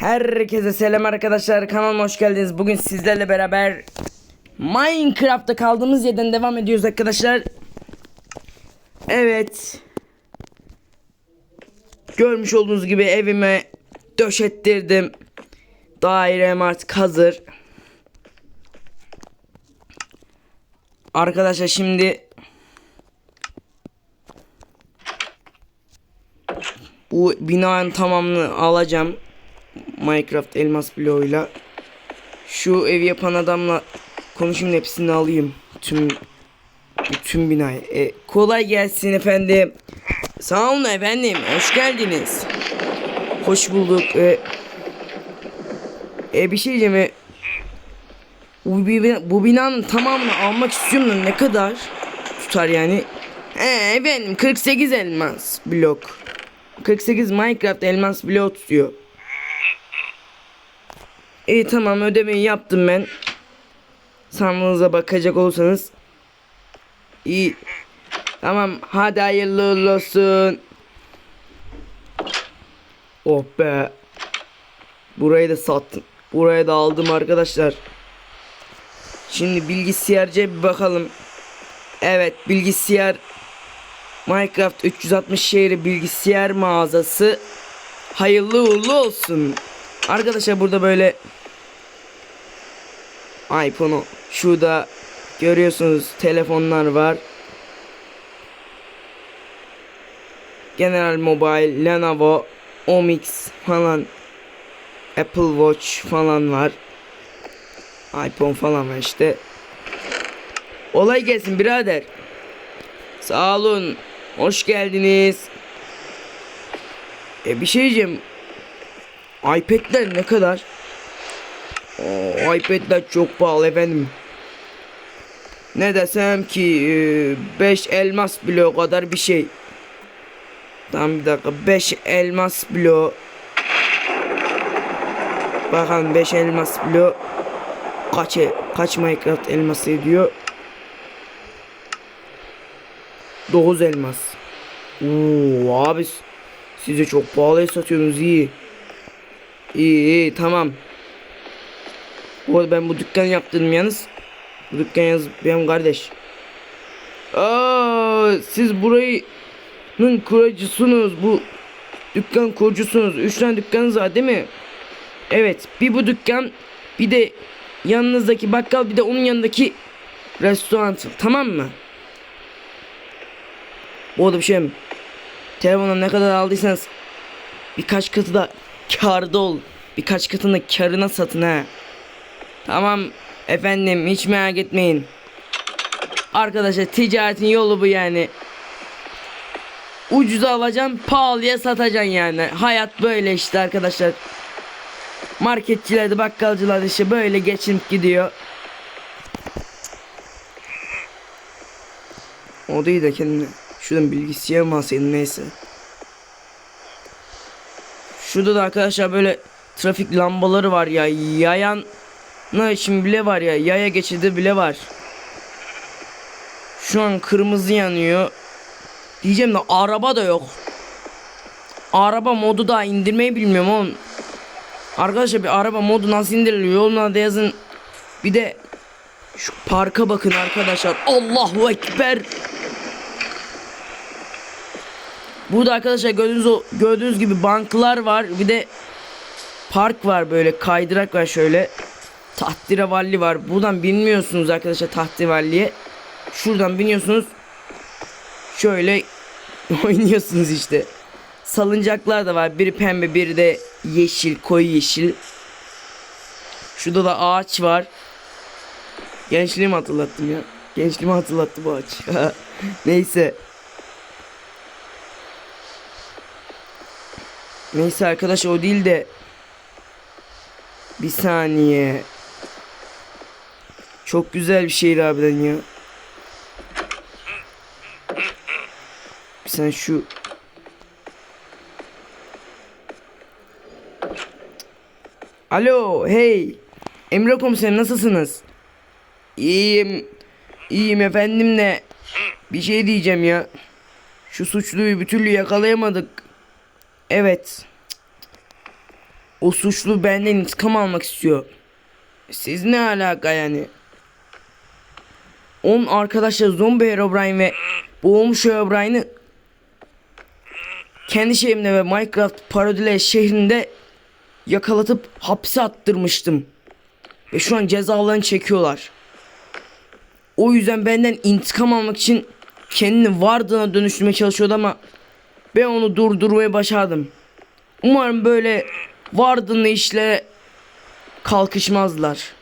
Herkese selam arkadaşlar kanalıma hoş geldiniz. Bugün sizlerle beraber Minecraft'ta kaldığımız yerden devam ediyoruz arkadaşlar. Evet. Görmüş olduğunuz gibi evime döşettirdim. Dairem artık hazır. Arkadaşlar şimdi bu binanın tamamını alacağım. Minecraft elmas bloğuyla. Şu evi yapan adamla konuşayım hepsini alayım. Tüm bütün binayı. E, kolay gelsin efendim. Sağ olun efendim. Hoş geldiniz. Hoş bulduk. E, e bir şey diyeceğim. E, bu, bu binanın tamamını almak istiyorum da ne kadar tutar yani? E, efendim 48 elmas blok. 48 Minecraft elmas bloğu tutuyor. İyi tamam ödemeyi yaptım ben. Sandığınıza bakacak olursanız. İyi. Tamam hadi hayırlı olsun. Oh be. Burayı da sattım. Burayı da aldım arkadaşlar. Şimdi bilgisayarca bir bakalım. Evet bilgisayar Minecraft 360 şehri bilgisayar mağazası hayırlı uğurlu olsun. Arkadaşlar burada böyle iPhone'u şurada görüyorsunuz telefonlar var. General Mobile, Lenovo, Omix falan Apple Watch falan var. iPhone falan var işte. Olay gelsin birader. Sağ olun. Hoş geldiniz. E bir şey diyeceğim. iPad'ler ne kadar? Oo, iPad'ler çok pahalı efendim. Ne desem ki 5 elmas bloğu kadar bir şey. Tamam bir dakika 5 elmas bloğu. Bakalım 5 elmas bloğu kaç e- kaç Minecraft elması ediyor? 9 elmas. Oo abi size çok pahalıya satıyorsunuz iyi. İyi iyi tamam. Arada ben bu dükkan yaptırdım yalnız. Bu dükkan yalnız benim kardeş. Aa, siz burayın kurucusunuz. Bu dükkan kurucusunuz. Üç tane dükkanınız var değil mi? Evet. Bir bu dükkan. Bir de yanınızdaki bakkal. Bir de onun yanındaki restoran. Tamam mı? Bu arada bir şey mi? Telefona ne kadar aldıysanız birkaç katı da karda ol. Birkaç katını karına satın ha. Tamam efendim hiç merak etmeyin. Arkadaşlar ticaretin yolu bu yani. Ucuza alacaksın pahalıya satacaksın yani. Hayat böyle işte arkadaşlar. Marketçilerde bakkalcılar işte böyle geçinip gidiyor. O değil de kendine. Şuradan bilgisayar mı alsaydın neyse. Şurada da arkadaşlar böyle trafik lambaları var ya. Yayan ne için bile var ya. Yaya geçidi bile var. Şu an kırmızı yanıyor. Diyeceğim de araba da yok. Araba modu da indirmeyi bilmiyorum oğlum. Arkadaşlar bir araba modu nasıl indiriliyor? Yoluna da yazın. Bir de şu parka bakın arkadaşlar. Allahu Ekber. Burada arkadaşlar gördüğünüz gördüğünüz gibi banklar var. Bir de park var böyle kaydırak var şöyle. Tahterevalli var. Buradan binmiyorsunuz arkadaşlar tahterevalliye. Şuradan biniyorsunuz. Şöyle oynuyorsunuz işte. Salıncaklar da var. Biri pembe, biri de yeşil, koyu yeşil. Şurada da ağaç var. Gençliğimi hatırlattım ya. Gençliğimi hatırlattı bu ağaç. Neyse. Neyse arkadaş o değil de bir saniye. Çok güzel bir şehir harbiden ya. Sen şu Alo, hey. Emre komiserim nasılsınız? İyiyim. İyiyim efendim de bir şey diyeceğim ya. Şu suçluyu bir türlü yakalayamadık. Evet. O suçlu benden intikam almak istiyor. Siz ne alaka yani? Onun arkadaşları Zombi Herobrine ve Boğulmuş Herobrine'ı kendi şehrimde ve Minecraft parodile şehrinde yakalatıp hapse attırmıştım. Ve şu an cezalarını çekiyorlar. O yüzden benden intikam almak için kendini vardığına dönüştürmeye çalışıyordu ama ben onu durdurmaya başardım. Umarım böyle vardığında işle kalkışmazlar.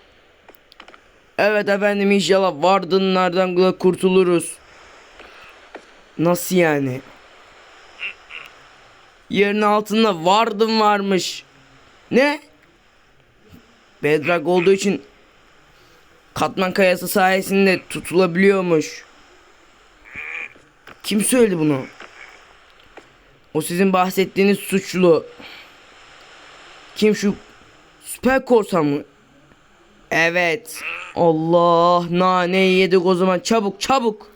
Evet efendim inşallah vardınlardan da kurtuluruz. Nasıl yani? Yerin altında vardım varmış. Ne? Bedrock olduğu için katman kayası sayesinde tutulabiliyormuş. Kim söyledi bunu? O sizin bahsettiğiniz suçlu. Kim şu süper korsan mı? Evet. Allah naneyi yedik o zaman çabuk çabuk.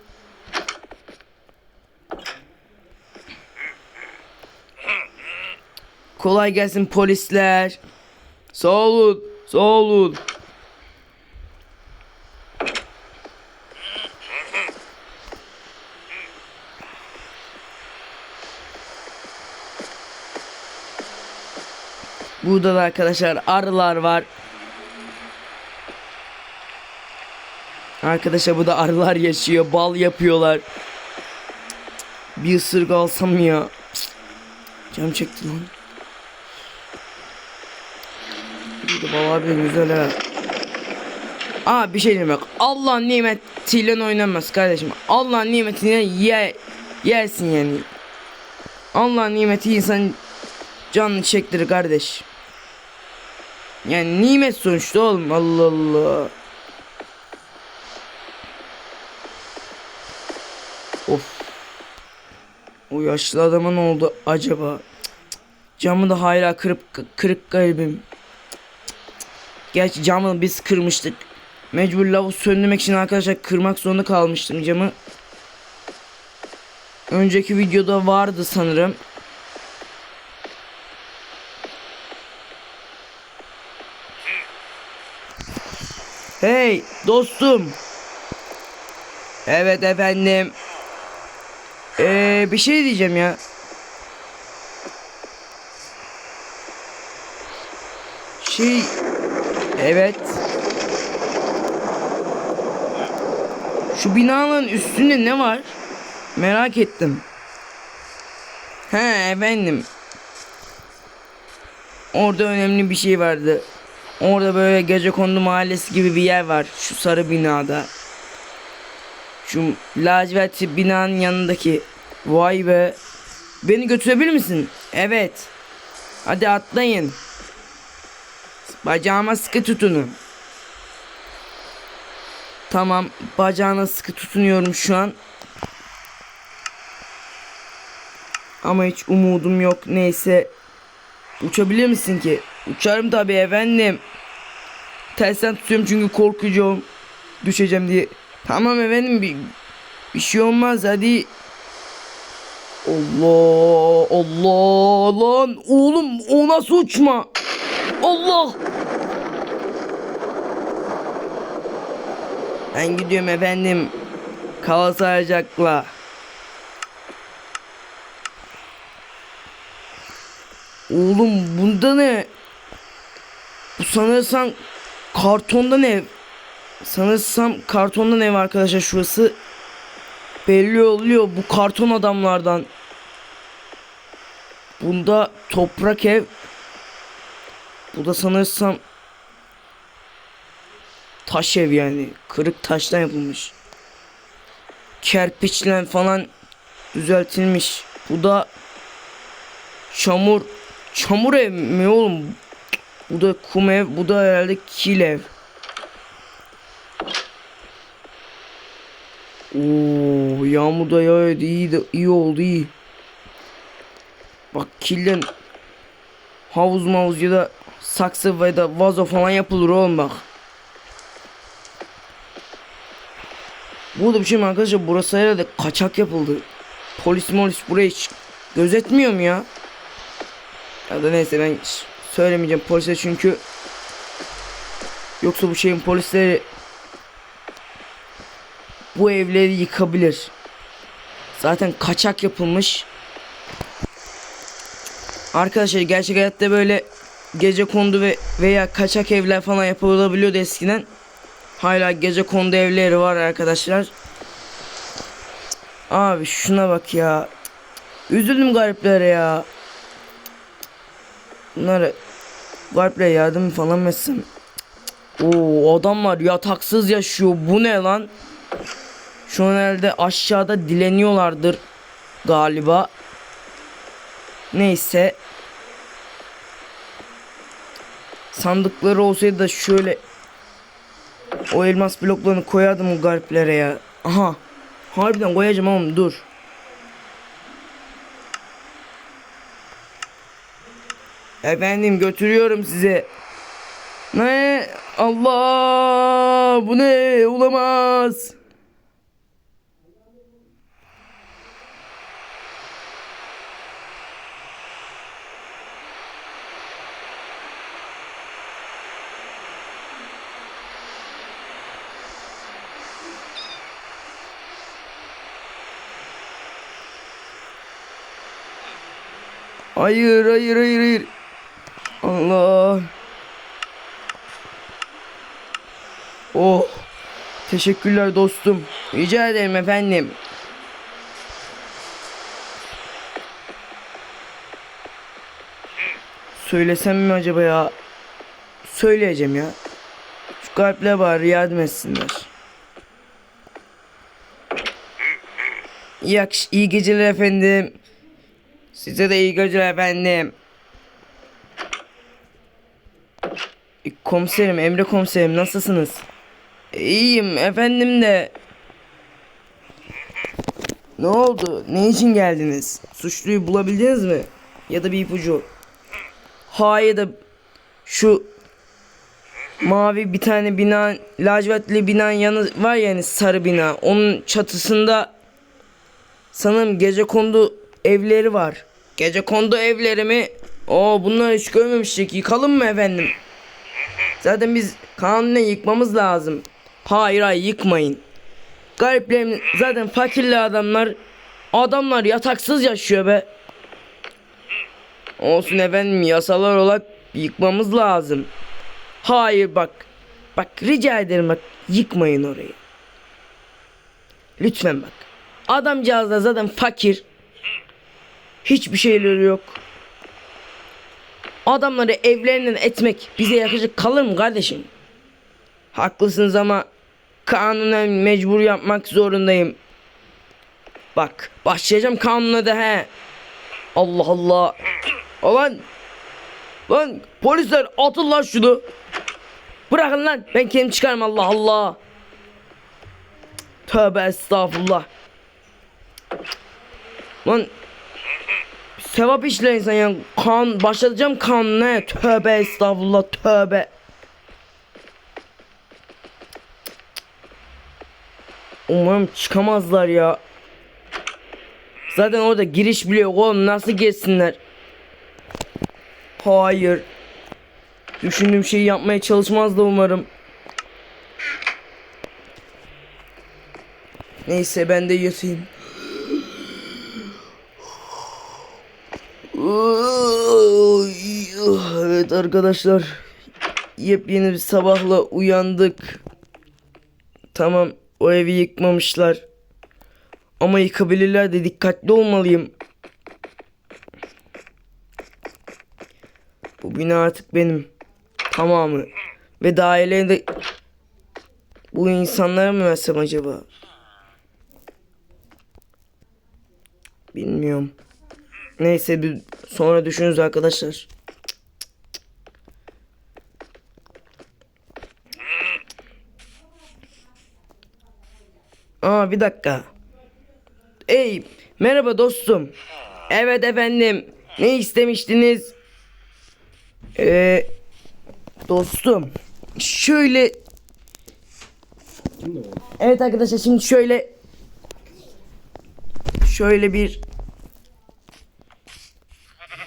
Kolay gelsin polisler. Sağ olun, sağ olun. Burada da arkadaşlar arılar var. Arkadaşlar bu da arılar yaşıyor. Bal yapıyorlar. Bir ısırık alsam ya. Canım çekti lan. Burada bal abi güzel ha. Aa bir şey demek. Allah'ın nimetiyle oynanmaz kardeşim. Allah'ın nimetiyle ye, yersin yani. Allah'ın nimeti insan canını çektirir kardeş. Yani nimet sonuçta oğlum Allah Allah. Yaşlı adama ne oldu acaba? Camı da hala kırıp kırık garibim. Gerçi camı biz kırmıştık. Mecbur lavu söndürmek için arkadaşlar kırmak zorunda kalmıştım camı. Önceki videoda vardı sanırım. Hey dostum. Evet efendim. Ee, bir şey diyeceğim ya. Şey evet. Şu binanın üstünde ne var? Merak ettim. He efendim. Orada önemli bir şey vardı. Orada böyle gece kondu mahallesi gibi bir yer var. Şu sarı binada. Şu lacivert binanın yanındaki. Vay be. Beni götürebilir misin? Evet. Hadi atlayın. Bacağıma sıkı tutunun. Tamam. Bacağına sıkı tutunuyorum şu an. Ama hiç umudum yok. Neyse. Uçabilir misin ki? Uçarım tabii efendim. Tersten tutuyorum çünkü korkuyorum. Düşeceğim diye. Tamam efendim bir, bir şey olmaz hadi. Allah Allah lan oğlum o nasıl uçma? Allah. Ben gidiyorum efendim. Kala saracakla. Oğlum bunda ne? Bu sanırsam kartondan ev. Sanırsam kartondan ev arkadaşlar şurası. Belli oluyor bu karton adamlardan. Bunda toprak ev. Bu da sanırsam taş ev yani. Kırık taştan yapılmış. Kerpiçle falan düzeltilmiş. Bu da çamur çamur ev mi oğlum? Bu da kum ev, bu da herhalde kil ev. Oo, yağmur da yağıyordu iyi de iyi oldu iyi. Bak kilden havuz mavuz ya da saksı ve da vazo falan yapılır oğlum bak. Burada bir şey mi arkadaşlar burası herhalde kaçak yapıldı. Polis molis burayı hiç gözetmiyor mu ya? Ya da neyse ben Söylemeyeceğim polise çünkü yoksa bu şeyin polisleri bu evleri yıkabilir. Zaten kaçak yapılmış. Arkadaşlar gerçek hayatta böyle gece kondu ve veya kaçak evler falan yapılabiliyordu eskiden. Hala gece kondu evleri var arkadaşlar. Abi şuna bak ya. Üzüldüm gariplere ya. Bunlara gariplere yardım falan mı etsem? Oo adamlar yataksız yaşıyor. Bu ne lan? Şu an herhalde aşağıda dileniyorlardır galiba. Neyse. Sandıkları olsaydı da şöyle o elmas bloklarını koyardım o gariplere ya. Aha. Harbiden koyacağım oğlum dur. Efendim götürüyorum size. Ne? Allah! Bu ne? Olamaz. Hayır, hayır, hayır, hayır. Allah. Oh. Teşekkürler dostum. Rica ederim efendim. Söylesem mi acaba ya? Söyleyeceğim ya. Şu kalple bari yardım etsinler. İyi, iyi geceler efendim. Size de iyi geceler efendim. E, Komiserim, Emre komiserim nasılsınız? İyiyim efendim de. Ne oldu? Ne için geldiniz? Suçluyu bulabildiniz mi? Ya da bir ipucu. Hayır da şu mavi bir tane bina, lacivertli binanın yanı var ya hani sarı bina. Onun çatısında sanırım gece kondu evleri var. Gece kondu evleri mi? Oo bunları hiç görmemiştik. Yıkalım mı efendim? Zaten biz kanunen yıkmamız lazım. Hayır hayır yıkmayın. Gariplerim zaten fakirli adamlar. Adamlar yataksız yaşıyor be. Olsun efendim yasalar olarak yıkmamız lazım. Hayır bak. Bak rica ederim bak yıkmayın orayı. Lütfen bak. Adamcağız da zaten fakir. Hiçbir şeyleri yok. Adamları evlerinden etmek bize yakışık kalır mı kardeşim? Haklısınız ama kanunen mecbur yapmak zorundayım. Bak başlayacağım kanuna da he. Allah Allah. Ulan. Lan polisler atın lan şunu. Bırakın lan ben kendim çıkarım Allah Allah. Tövbe estağfurullah. Lan sevap işler insan ya. Kan başlatacağım kan ne? Tövbe estağfurullah tövbe. Umarım çıkamazlar ya. Zaten orada giriş bile yok oğlum nasıl geçsinler? Hayır. Düşündüğüm şeyi yapmaya çalışmaz da umarım. Neyse ben de yatayım. Evet arkadaşlar. Yepyeni bir sabahla uyandık. Tamam o evi yıkmamışlar. Ama yıkabilirler de dikkatli olmalıyım. Bu bina artık benim. Tamamı. Ve dairelerinde bu insanlara mı versem acaba? Bilmiyorum. Neyse bir sonra düşünürüz arkadaşlar. Aa bir dakika. Ey merhaba dostum. Evet efendim. Ne istemiştiniz? Ee, dostum. Şöyle Evet arkadaşlar şimdi şöyle şöyle bir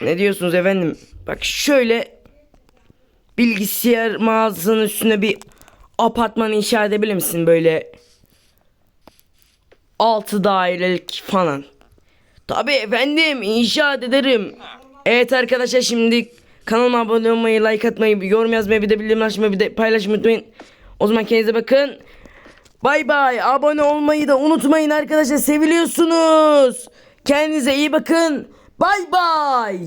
ne diyorsunuz efendim? Bak şöyle bilgisayar mağazasının üstüne bir apartman inşa edebilir misin böyle 6 dairelik falan. Tabii efendim inşaat ederim. Evet arkadaşlar şimdi kanalıma abone olmayı, like atmayı, yorum yazmayı, bir de bildirim açmayı, bir de paylaşmayı unutmayın. O zaman kendinize bakın. Bay bay. Abone olmayı da unutmayın arkadaşlar. Seviliyorsunuz. Kendinize iyi bakın. Bay bay.